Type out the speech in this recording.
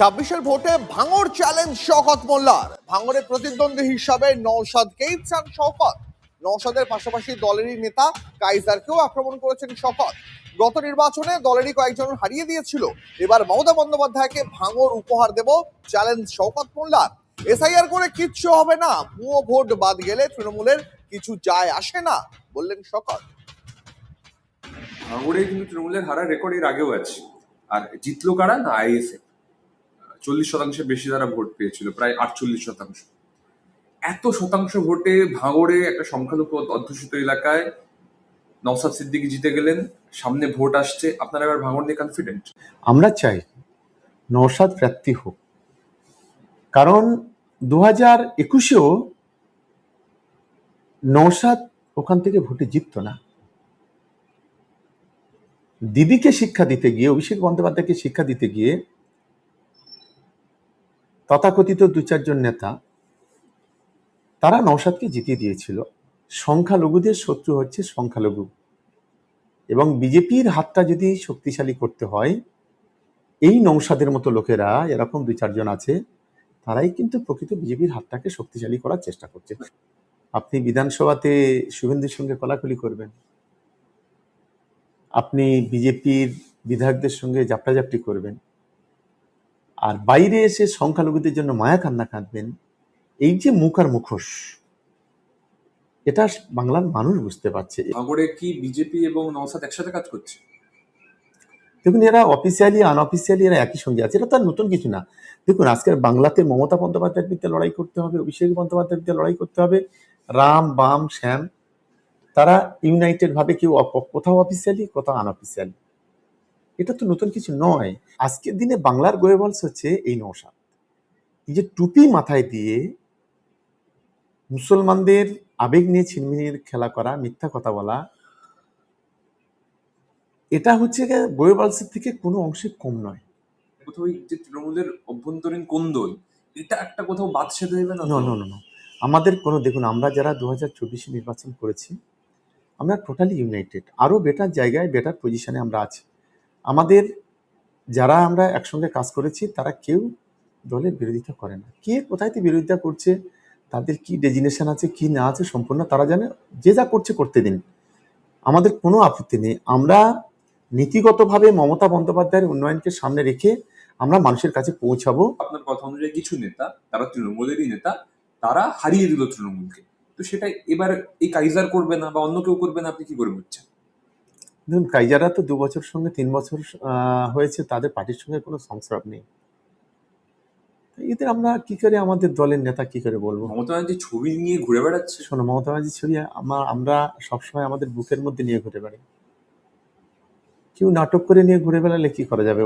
ছাব্বিশের ভোটে ভাঙর চ্যালেঞ্জ শওকত মোল্লার। ভাঙরে প্রতিদ্বন্দ্বী হিসাবে নৌসাদকেই চান শওকত। নৌসাদের পাশাপাশি দলেরই নেতা কাইজারকেও আক্রমণ করেছেন শওকত। গত নির্বাচনে দলেরই কয়েকজন হারিয়ে দিয়েছিল। এবার মমতা বন্দ্যোপাধ্যায়কে ভাঙর উপহার দেব চ্যালেঞ্জ শওকত মোল্লার। এসআইআর করে কিচ্ছু হবে না। ভুয়ো ভোট বাদ গেলে তৃণমূলের কিছু যায় আসে না, বললেন শওকত। ভাঙড়ে কিন্তু তৃণমূলের হারার রেকর্ড এর আগেও আছে। আর জিতলো কারা? না, আইএসএফ। চল্লিশ শতাংশের বেশি তারা ভোট পেয়েছিল, প্রায় আটচল্লিশ শতাংশ। এত শতাংশ ভোটে ভাঙড়ে একটা সংখ্যালঘু অধ্যুষিত এলাকায় নওসাদ সিদ্দিকি জিতে গেলেন, সামনে ভোট আসছে, আপনারা এবার ভাঙড় নিয়ে কনফিডেন্ট আমরা চাই নৌসাদ প্রাপ্তি হোক। কারণ দু হাজার একুশেও নৌসাদ ওখান থেকে ভোটে জিততো না। দিদিকে শিক্ষা দিতে গিয়ে, অভিষেক বন্দ্যোপাধ্যায়কে শিক্ষা দিতে গিয়ে তথাকথিত দু চারজন নেতা, তারা নৌসাদকে জিতিয়ে দিয়েছিল। সংখ্যালঘুদের শত্রু হচ্ছে সংখ্যালঘু। এবং বিজেপির হাতটা যদি শক্তিশালী করতে হয়, এই নৌসাদের মতো লোকেরা, এরকম দুই চারজন আছে, তারাই কিন্তু প্রকৃত বিজেপির হাতটাকে শক্তিশালী করার চেষ্টা করছে। আপনি বিধানসভাতে শুভেন্দুর সঙ্গে কলাকলি করবেন। আপনি বিজেপির বিধায়কদের সঙ্গে জাপটাজাপটি করবেন। আর বাইরে এসে সংখ্যালঘুদের জন্য মায়া কান্না কাঁদবেন এই যে মুখ আর মুখোশ এটা বাংলার মানুষ বুঝতে পারছে। ভাঙড়ে কি বিজেপি এবং নওসাদ একসাথে কাজ করছে? দেখুন এরা অফিসিয়ালি আনঅফিসিয়ালি এরা একই সঙ্গে আছে এটা তার নতুন কিছু না। দেখুন আজকের বাংলাতে মমতা বন্দ্যোপাধ্যায়ের বিরুদ্ধে লড়াই করতে হবে অভিষেক বন্দ্যোপাধ্যায়ের বিরুদ্ধে লড়াই করতে হবে রাম বাম শ্যাম তারা ইউনাইটেড ভাবে কেউ কোথাও অফিসিয়ালি কোথাও আনঅফিসিয়ালি এটা তো নতুন কিছু নয়। আজকের দিনে বাংলার গোয়েবলস হচ্ছে এই নৌসাদ। এই যে টুপি মাথায় দিয়ে মুসলমানদের আবেগ নিয়ে ছিনমিনির খেলা করা মিথ্যা কথা বলা এটা হচ্ছে গিয়ে গোয়েবলসের থেকে কোনো অংশে কম নয়। কোথাও যে তৃণমূলের অভ্যন্তরীণ কোন্দল এটা একটা কোথাও বাদ সেধে দেবে নো নো নো আমাদের কোনো দেখুন আমরা যারা দু হাজার চব্বিশে নির্বাচন করেছি আমরা টোটালি ইউনাইটেড আরও বেটার জায়গায় বেটার পজিশনে আমরা আছি। আমাদের যারা আমরা একসঙ্গে কাজ করেছি, তারা কেউ দলের বিরোধিতা করে না। কে কোথায় বিরোধিতা করছে, তাদের কি ডেজিনেশন আছে, কি না আছে সম্পূর্ণ তারা জানে। যে যা করছে, করতে দিন। আমাদের কোনো আপত্তি নেই। আমরা নীতিগতভাবে মমতা বন্দ্যোপাধ্যায়ের উন্নয়নকে সামনে রেখে আমরা মানুষের কাছে পৌঁছাবো। আপনার কথা অনুযায়ী কিছু নেতা, তারা তৃণমূলেরই নেতা, তারা হারিয়ে দিল তৃণমূলকে। তো সেটা এবার এই কাইজার করবে না বা অন্য কেউ করবে না, আপনি কি করে বুঝছেন? দেখুন কাইজারা তো দু বছর সঙ্গে তিন বছর হয়েছে তাদের পার্টির সঙ্গে কোনো সংস্রাব নেই। এদের আমরা কি করে আমাদের দলের নেতা কি করে বলব? মমতা ব্যানার্জি ছবি নিয়ে ঘুরে বেড়াচ্ছে? শোনো মমতা ব্যানার্জির ছবি আমার আমরা সবসময় আমাদের বুকের মধ্যে নিয়ে ঘুরে বেড়াই। কেউ নাটক করে নিয়ে ঘুরে বেড়ালে কি করা যাবে?